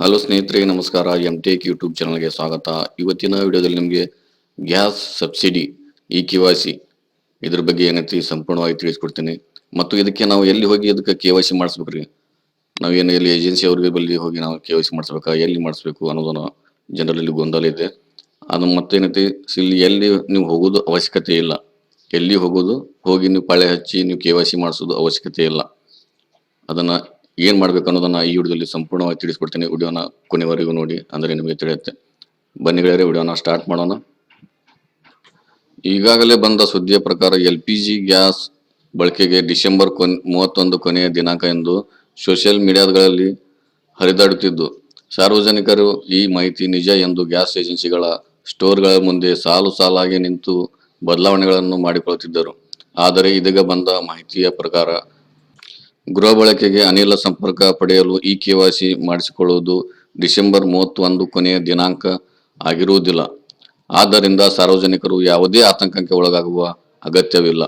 Hello ಸ್ನೇಹಿತರೆ, ನಮಸ್ಕಾರ. M take YouTube ಚಾನಲ್ಗೆ ಸ್ವಾಗತ. ಇವತ್ತಿನ ವಿಡಿಯೋದಲ್ಲಿ ನಿಮಗೆ gas subsidy E K Y C ಇದ್ರ ಬಗ್ಗೆ ಏನೈತಿ ಸಂಪೂರ್ಣವಾಗಿ ತಿಳಿಸ್ಕೊಡ್ತೀನಿ. ಮತ್ತು ಇದಕ್ಕೆ ನಾವು ಎಲ್ಲಿ ಹೋಗಿ ಇದಕ್ಕೆ ಕೆ ವೈ ಸಿ ಮಾಡಿಸ್ಬೇಕ್ರಿ? ನಾವೇನು ಎಲ್ಲಿ ಏಜೆನ್ಸಿ ಅವ್ರಿಗೆ ಬಲ್ಲಿ ಹೋಗಿ ನಾವು ಕೆ ವೈ ಸಿ ಮಾಡಿಸ್ಬೇಕಾ? ಎಲ್ಲಿ ಮಾಡಿಸ್ಬೇಕು ಅನ್ನೋದನ್ನ ಜನರಲ್ಲಿ ಗೊಂದಲ ಇದೆ. ಅದು ಮತ್ತೇನೈತಿ? ಇಲ್ಲಿ ಎಲ್ಲಿ ನೀವು ಹೋಗೋದು ಅವಶ್ಯಕತೆ ಇಲ್ಲ. ಎಲ್ಲಿ ಹೋಗೋದು? ಹೋಗಿ ನೀವು ಪಳೆ ಹಚ್ಚಿ ನೀವು ಕೆ ವೈ ಸಿ ಮಾಡಿಸೋದು ಅವಶ್ಯಕತೆ ಇಲ್ಲ. ಅದನ್ನ ಏನ್ ಮಾಡ್ಬೇಕು ಅನ್ನೋದನ್ನ ಈ ವಿಡಿಯೋದಲ್ಲಿ ಸಂಪೂರ್ಣವಾಗಿ ತಿಳಿಸ್ಕೊಡ್ತೀನಿ. ವಿಡಿಯೋನ ಕೊನೆವರೆಗೂ ನೋಡಿ, ಅಂದ್ರೆ ನಿಮಗೆ ತಿಳಿಯುತ್ತೆ. ಬನ್ನಿ ಗೆಳೆಯರೆ, ವಿಡಿಯೋನ ಸ್ಟಾರ್ಟ್ ಮಾಡೋಣ. ಈಗಾಗಲೇ ಬಂದ ಸುದ್ದಿಯ ಪ್ರಕಾರ ಎಲ್ ಪಿ ಜಿ ಗ್ಯಾಸ್ ಬಳಕೆಗೆ ಡಿಸೆಂಬರ್ ಕೊನ್, ಮೂವತ್ತೊಂದು ಕೊನೆಯ ದಿನಾಂಕ ಎಂದು ಸೋಷಿಯಲ್ ಮೀಡಿಯಾಗಳಲ್ಲಿ ಹರಿದಾಡುತ್ತಿದ್ದು. ಸಾರ್ವಜನಿಕರು ಈ ಮಾಹಿತಿ ನಿಜ ಎಂದು ಗ್ಯಾಸ್ ಏಜೆನ್ಸಿಗಳ ಸ್ಟೋರ್ಗಳ ಮುಂದೆ ಸಾಲು ಸಾಲಾಗಿ ನಿಂತು ಬದಲಾವಣೆಗಳನ್ನು ಮಾಡಿಕೊಳ್ಳುತ್ತಿದ್ದರು. ಆದರೆ ಇದೀಗ ಬಂದ ಮಾಹಿತಿಯ ಪ್ರಕಾರ ಗೃಹ ಬಳಕೆಗೆ ಅನಿಲ ಸಂಪರ್ಕ ಪಡೆಯಲು ಇ ಕೆವಾಸಿ ಮಾಡಿಸಿಕೊಳ್ಳುವುದು ಡಿಸೆಂಬರ್ ಮೂವತ್ತೊಂದು ಕೊನೆಯ ದಿನಾಂಕ ಆಗಿರುವುದಿಲ್ಲ. ಆದ್ದರಿಂದ ಸಾರ್ವಜನಿಕರು ಯಾವುದೇ ಆತಂಕಕ್ಕೆ ಒಳಗಾಗುವ ಅಗತ್ಯವಿಲ್ಲ.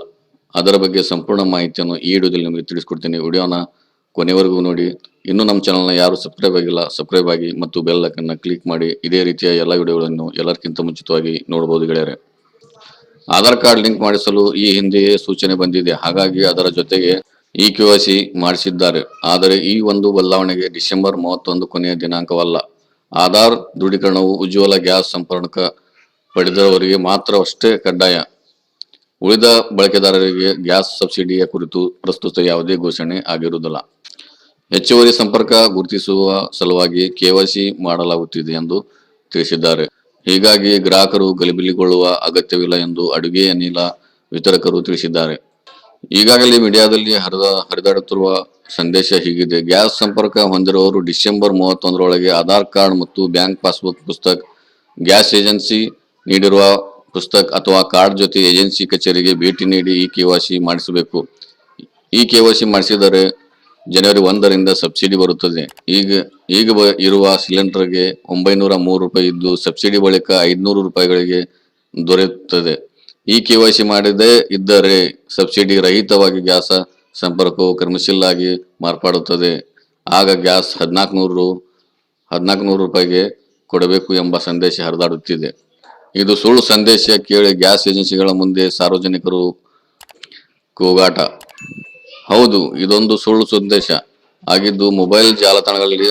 ಅದರ ಬಗ್ಗೆ ಸಂಪೂರ್ಣ ಮಾಹಿತಿಯನ್ನು ಈ ವಿಡಿಯೋದಲ್ಲಿ ನಿಮಗೆ ತಿಳಿಸ್ಕೊಡ್ತೀನಿ. ವಿಡಿಯೋನ ಕೊನೆವರೆಗೂ ನೋಡಿ. ಇನ್ನು ನಮ್ಮ ಚಾನಲ್ನ ಯಾರು ಸಬ್ಸ್ಕ್ರೈಬ್ ಆಗಿಲ್ಲ, ಸಬ್ಸ್ಕ್ರೈಬ್ ಆಗಿ ಮತ್ತು ಬೆಲ್ ಅನ್ನು ಕ್ಲಿಕ್ ಮಾಡಿ. ಇದೇ ರೀತಿಯ ಎಲ್ಲ ವಿಡಿಯೋಗಳನ್ನು ಎಲ್ಲರಿಗಿಂತ ಮುಂಚಿತವಾಗಿ ನೋಡಬಹುದು ಗೆಳೆಯರೆ. ಆಧಾರ್ ಕಾರ್ಡ್ ಲಿಂಕ್ ಮಾಡಿಸಲು ಈ ಹಿಂದೆಯೇ ಸೂಚನೆ ಬಂದಿದೆ. ಹಾಗಾಗಿ ಅದರ ಜೊತೆಗೆ ಇ ಸಿ ಮಾಡಿಸಿದ್ದಾರೆ. ಆದರೆ ಈ ಒಂದು ಬದಲಾವಣೆಗೆ ಡಿಸೆಂಬರ್ ಮೂವತ್ತೊಂದು ಕೊನೆಯ ದಿನಾಂಕವಲ್ಲ. ಆಧಾರ್ ದೃಢೀಕರಣವು ಉಜ್ವಲ ಗ್ಯಾಸ್ ಸಂಪರ್ಕ ಪಡೆದವರಿಗೆ ಮಾತ್ರವಷ್ಟೇ ಕಡ್ಡಾಯ. ಉಳಿದ ಬಳಕೆದಾರರಿಗೆ ಗ್ಯಾಸ್ ಸಬ್ಸಿಡಿಯ ಕುರಿತು ಪ್ರಸ್ತುತ ಯಾವುದೇ ಘೋಷಣೆ ಆಗಿರುವುದಿಲ್ಲ. ಹೆಚ್ಚುವರಿ ಸಂಪರ್ಕ ಗುರುತಿಸುವ ಸಲುವಾಗಿ ಕೆವೈಸಿ ಮಾಡಲಾಗುತ್ತಿದೆ ಎಂದು ತಿಳಿಸಿದ್ದಾರೆ. ಹೀಗಾಗಿ ಗ್ರಾಹಕರು ಗಲಿಬಿಲಿಗೊಳ್ಳುವ ಅಗತ್ಯವಿಲ್ಲ ಎಂದು ಅಡುಗೆ, ಅನಿಲ ವಿತರಕರು ತಿಳಿಸಿದ್ದಾರೆ. ಈಗಾಗಲೇ ಮೀಡಿಯಾದಲ್ಲಿ ಹರಿದ ಹರಿದಾಡುತ್ತಿರುವ ಸಂದೇಶ ಹೀಗಿದೆ. ಗ್ಯಾಸ್ ಸಂಪರ್ಕ ಹೊಂದಿರುವವರು ಡಿಸೆಂಬರ್ ಮೂವತ್ತೊಂದರೊಳಗೆ ಆಧಾರ್ ಕಾರ್ಡ್ ಮತ್ತು ಬ್ಯಾಂಕ್ ಪಾಸ್ಬುಕ್ ಪುಸ್ತಕ, ಗ್ಯಾಸ್ ಏಜೆನ್ಸಿ ನೀಡಿರುವ ಪುಸ್ತಕ ಅಥವಾ ಕಾರ್ಡ್ ಜೊತೆ ಏಜೆನ್ಸಿ ಕಚೇರಿಗೆ ಭೇಟಿ ನೀಡಿ ಈ ಕೆವಾಸಿ ಮಾಡಿಸಬೇಕು. ಈ ಕೆವಾಸಿ ಮಾಡಿಸಿದರೆ ಜನವರಿ ಒಂದರಿಂದ ಸಬ್ಸಿಡಿ ಬರುತ್ತದೆ. ಈಗ ಈಗ ಇರುವ ಸಿಲಿಂಡರ್ಗೆ ಒಂಬೈನೂರ ಮೂರು ರೂಪಾಯಿ ಇದ್ದು ಸಬ್ಸಿಡಿ ಬಳಿಕ ಐದುನೂರು ರೂಪಾಯಿಗಳಿಗೆ ದೊರೆಯುತ್ತದೆ. ಈ ಸಿ ಮಾಡದೇ ಇದ್ದರೆ ಸಬ್ಸಿಡಿ ರಹಿತವಾಗಿ ಗ್ಯಾಸ್ ಸಂಪರ್ಕವು ಕ್ರಮಶೀಲ್ ಮಾರ್ಪಾಡುತ್ತದೆ. ಆಗ ಗ್ಯಾಸ್ ಹದಿನಾಲ್ಕು ನೂರು ಹದಿನಾಲ್ಕು ನೂರು ರೂಪಾಯಿಗೆ ಕೊಡಬೇಕು ಎಂಬ ಸಂದೇಶ ಹರಿದಾಡುತ್ತಿದೆ. ಇದು ಸುಳ್ಳು ಸಂದೇಶ ಕೇಳಿ ಗ್ಯಾಸ್ ಏಜೆನ್ಸಿಗಳ ಮುಂದೆ ಸಾರ್ವಜನಿಕರು ಕೂಗಾಟ. ಹೌದು, ಇದೊಂದು ಸುಳ್ಳು ಸಂದೇಶ. ಆಗಿದ್ದು ಮೊಬೈಲ್ ಜಾಲತಾಣಗಳಲ್ಲಿ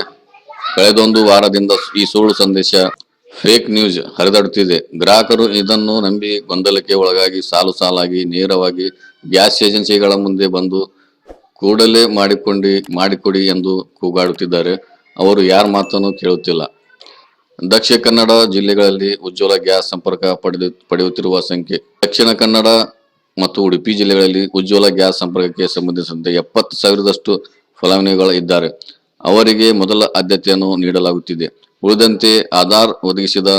ಕಳೆದೊಂದು ವಾರದಿಂದ ಈ ಸುಳ್ಳು ಸಂದೇಶ ಫೇಕ್ ನ್ಯೂಸ್ ಹರಿದಾಡುತ್ತಿದೆ. ಗ್ರಾಹಕರು ಇದನ್ನು ನಂಬಿ ಗೊಂದಲಕ್ಕೆ ಒಳಗಾಗಿ ಸಾಲು ಸಾಲಾಗಿ, ನೇರವಾಗಿ ಗ್ಯಾಸ್ ಏಜೆನ್ಸಿಗಳ ಮುಂದೆ ಬಂದು ಕೂಡಲೇ ಮಾಡಿಕೊಂಡಿ, ಮಾಡಿಕೊಡಿ ಎಂದು ಕೂಗಾಡುತ್ತಿದ್ದಾರೆ. ಅವರು ಯಾರ ಮಾತನ್ನು ಕೇಳುತ್ತಿಲ್ಲ. ದಕ್ಷಿಣ ಕನ್ನಡ ಜಿಲ್ಲೆಗಳಲ್ಲಿ ಉಜ್ವಲ ಗ್ಯಾಸ್ ಸಂಪರ್ಕ ಪಡೆದು, ಪಡೆಯುತ್ತಿರುವ ಸಂಖ್ಯೆ. ದಕ್ಷಿಣ ಕನ್ನಡ ಮತ್ತು ಉಡುಪಿ ಜಿಲ್ಲೆಗಳಲ್ಲಿ ಉಜ್ವಲ ಗ್ಯಾಸ್ ಸಂಪರ್ಕಕ್ಕೆ ಸಂಬಂಧಿಸಿದಂತೆ ಎಪ್ಪತ್ತು ಸಾವಿರದಷ್ಟು ಫಲಾನುಭವಿಗಳು ಇದ್ದಾರೆ. ಅವರಿಗೆ ಮೊದಲ ಆದ್ಯತೆಯನ್ನು ನೀಡಲಾಗುತ್ತಿದೆ. ಉಳಿದಂತೆ ಆಧಾರ್ ಒದಗಿಸಿದ,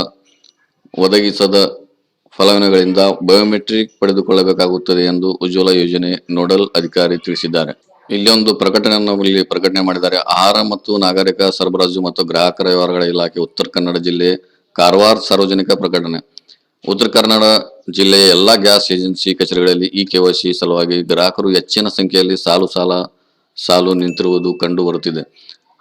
ಒದಗಿಸದ ಫಲಾನುಭವಿಗಳಿಂದ ಬಯೋಮೆಟ್ರಿಕ್ ಪಡೆದುಕೊಳ್ಳಬೇಕಾಗುತ್ತದೆ ಎಂದು ಉಜ್ವಲ ಯೋಜನೆ ನೋಡಲ್ ಅಧಿಕಾರಿ ತಿಳಿಸಿದ್ದಾರೆ. ಇಲ್ಲಿ ಒಂದು ಪ್ರಕಟಣೆಯನ್ನು ಇಲ್ಲಿ ಪ್ರಕಟಣೆ ಮಾಡಿದ್ದಾರೆ. ಆಹಾರ ಮತ್ತು ನಾಗರಿಕ ಸರಬರಾಜು ಮತ್ತು ಗ್ರಾಹಕರ ವ್ಯವಹಾರಗಳ ಇಲಾಖೆ ಉತ್ತರ ಕನ್ನಡ ಜಿಲ್ಲೆ ಕಾರವಾರ ಸಾರ್ವಜನಿಕ ಪ್ರಕಟಣೆ. ಉತ್ತರ ಕನ್ನಡ ಜಿಲ್ಲೆಯ ಎಲ್ಲಾ ಗ್ಯಾಸ್ ಏಜೆನ್ಸಿ ಕಚೇರಿಗಳಲ್ಲಿ ಈ ಕೆವೈಸಿ ಸಲುವಾಗಿ ಗ್ರಾಹಕರು ಹೆಚ್ಚಿನ ಸಂಖ್ಯೆಯಲ್ಲಿ ಸಾಲು ಸಾಲ, ಸಾಲು ನಿಂತಿರುವುದು ಕಂಡು ಬರುತ್ತಿದೆ.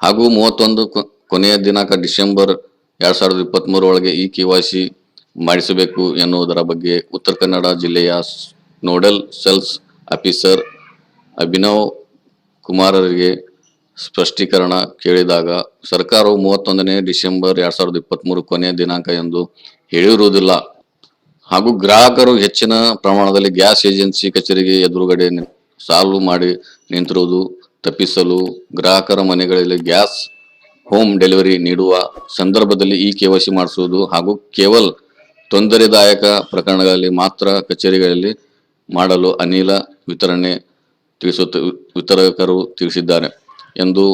ಹಾಗೂ ಮೂವತ್ತೊಂದು ಕೊನೆಯ ದಿನಾಂಕ ಡಿಸೆಂಬರ್ ಎರಡ್ ಸಾವಿರದ ಇಪ್ಪತ್ತ್ ಒಳಗೆ ಈ ಸಿ ಮಾಡಿಸಬೇಕು ಎನ್ನುವುದರ ಬಗ್ಗೆ ಉತ್ತರ ಕನ್ನಡ ಜಿಲ್ಲೆಯ ನೋಡಲ್ ಸೆಲ್ಸ್ ಆಫೀಸರ್ ಅಭಿನವ್ ಕುಮಾರರಿಗೆ ಸ್ಪಷ್ಟೀಕರಣ ಕೇಳಿದಾಗ, ಸರ್ಕಾರವು ಮೂವತ್ತೊಂದನೇ ಡಿಸೆಂಬರ್ ಎರಡ್ ಸಾವಿರದ ಇಪ್ಪತ್ತ್ ಮೂರು ಕೊನೆಯ ದಿನಾಂಕ ಎಂದು ಹೇಳಿರುವುದಿಲ್ಲ. ಹಾಗೂ ಗ್ರಾಹಕರು ಹೆಚ್ಚಿನ ಪ್ರಮಾಣದಲ್ಲಿ ಗ್ಯಾಸ್ ಏಜೆನ್ಸಿ ಕಚೇರಿಗೆ ಎದುರುಗಡೆ ಸಾಲ್ವ್ ಸಾಲು ಮಾಡಿ ನಿಂತಿರುವುದು ತಪ್ಪಿಸಲು ಗ್ರಾಹಕರ ಮನೆಗಳಲ್ಲಿ ಗ್ಯಾಸ್ ಹೋಮ್ ಡೆಲಿವರಿ ನೀಡುವ ಸಂದರ್ಭದಲ್ಲಿ ಈ ಕೆವೈಸಿ ಮಾಡಿಸುವುದು ಹಾಗೂ ಕೇವಲ ತೊಂದರೆದಾಯಕ ಪ್ರಕರಣಗಳಲ್ಲಿ ಮಾತ್ರ ಕಚೇರಿಗಳಲ್ಲಿ ಮಾಡಲು ಅನಿಲ ವಿತರಣೆ ತಿಳಿಸುತ್ತ, ವಿತರಕರು ತಿಳಿಸಿದ್ದಾರೆ ಎಂದು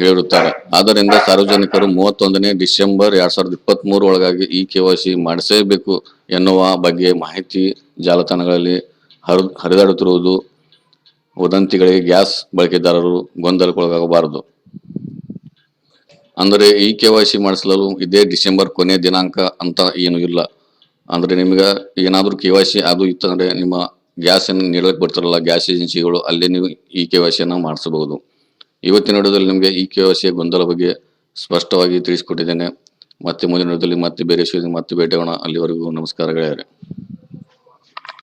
ಹೇಳುತ್ತಾರೆ. ಆದ್ದರಿಂದ ಸಾರ್ವಜನಿಕರು ಮೂವತ್ತೊಂದನೇ ಡಿಸೆಂಬರ್ ಎರಡ್ ಸಾವಿರದ ಇಪ್ಪತ್ತ್ ಮೂರು ಒಳಗಾಗಿ ಈ ಕೆವೈಸಿ ಮಾಡಿಸಬೇಕು ಎನ್ನುವ ಬಗ್ಗೆ ಮಾಹಿತಿ ಜಾಲತಾಣಗಳಲ್ಲಿ ಹರಿ ಹರಿದಾಡುತ್ತಿರುವುದು ವದಂತಿಗಳಿಗೆ ಗ್ಯಾಸ್ ಬಳಕೆದಾರರು ಗೊಂದಲಕ್ಕೊಳಗಾಗಬಾರದು. ಅಂದರೆ ಈ ಕೆ ವೈ ಸಿ ಮಾಡಿಸಲು ಇದೇ ಡಿಸೆಂಬರ್ ಕೊನೆ ದಿನಾಂಕ ಅಂತ ಏನು ಇಲ್ಲ. ಅಂದರೆ ನಿಮಗೆ ಏನಾದರೂ ಕೆ ವೈ ಸಿ ಅದು ಇತ್ತಂದರೆ ನಿಮ್ಮ ಗ್ಯಾಸ್ ಅನ್ನು ನೀಡಕ್ ಬರ್ತಾರಲ್ಲ, ಗ್ಯಾಸ್ ಏಜೆನ್ಸಿಗಳು, ಅಲ್ಲೇ ನೀವು ಈ ಸಿಯನ್ನು ಮಾಡಿಸಬಹುದು. ಇವತ್ತಿನ ವಿಡಿಯೋದಲ್ಲಿ ನಿಮಗೆ ಈ ಸಿಯ ಗೊಂದಲ ಬಗ್ಗೆ ಸ್ಪಷ್ಟವಾಗಿ ತಿಳಿಸಿಕೊಟ್ಟಿದ್ದೇನೆ. ಮತ್ತೆ ಮುಂದಿನ ದಿನದಲ್ಲಿ ಮತ್ತೆ ಬೇರೆ ವಿಷಯದಲ್ಲಿ ಮತ್ತೆ ಭೇಟಿಯಾಗೋಣ ಅಲ್ಲಿವರೆಗೂ ನಮಸ್ಕಾರಗಳೇ